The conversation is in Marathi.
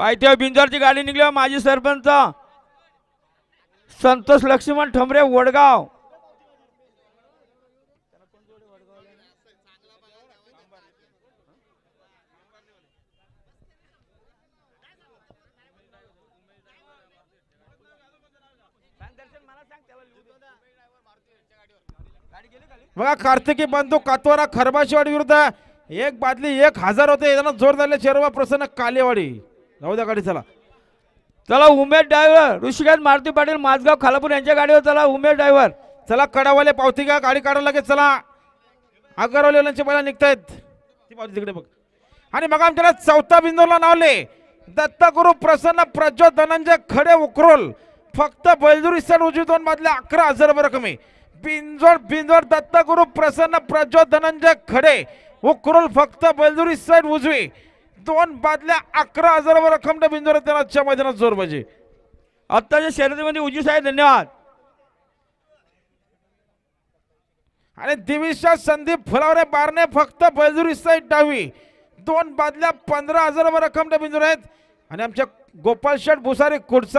पायथ्या बिंजरची गाडी निघली हो, माजी सरपंच. संतोष लक्ष्मण ठमरे वडगाव. बघा कार्तिकी बंधू कातवारा खरबाशीवाडी विरुद्ध एक बादली एक हजार होते. त्यांना जोर झाले शेरवा प्रसन्न कालेवाडी. जाऊ द्या गाडी चला. चला उमेश ड्रायव्हर ऋषिकांत मारुती पाटील माझगाव खालापूर यांच्या गाडीवर चला उमेश ड्रायव्हर चला कडावाले पावती घ्या गाडी काढायला लागेल चला. आगरवालेवाल्यांचे पहिला निघतायत. ती पावती तिकडे बघ. आणि मग आमच्याला चौथा बिंदूला नावले दत्तगुरु प्रसन्न प्रज्वल धनंजय खडे उकरोल. फक्त बैलदुरी सण उजवी दोन मधल्या अकरा हजार रुपये रक्कम आहे बिंजोड बिंजोड दत्तगुरु प्रसन्न प्रज्वल धनंजय खडे उकरोल. फक्त बैलदुरी साईड उजवी. दोन बादल्या अकरा हजारावर रुपये रक्कम त्यांना आजच्या मैदानात जोर म्हणजे. पाहिजे आत्ताच्या शर्यतीमध्ये उजी साहेब धन्यवाद. आणि दिविशा संदीप फुलावरे बारणे फक्त बैजुरी साईड डावी. दोन बादल्या पंधरा हजारावर रुपये रक्कम बिंदूर आहेत. आणि आमच्या गोपाल शेठ भुसारी कुडचा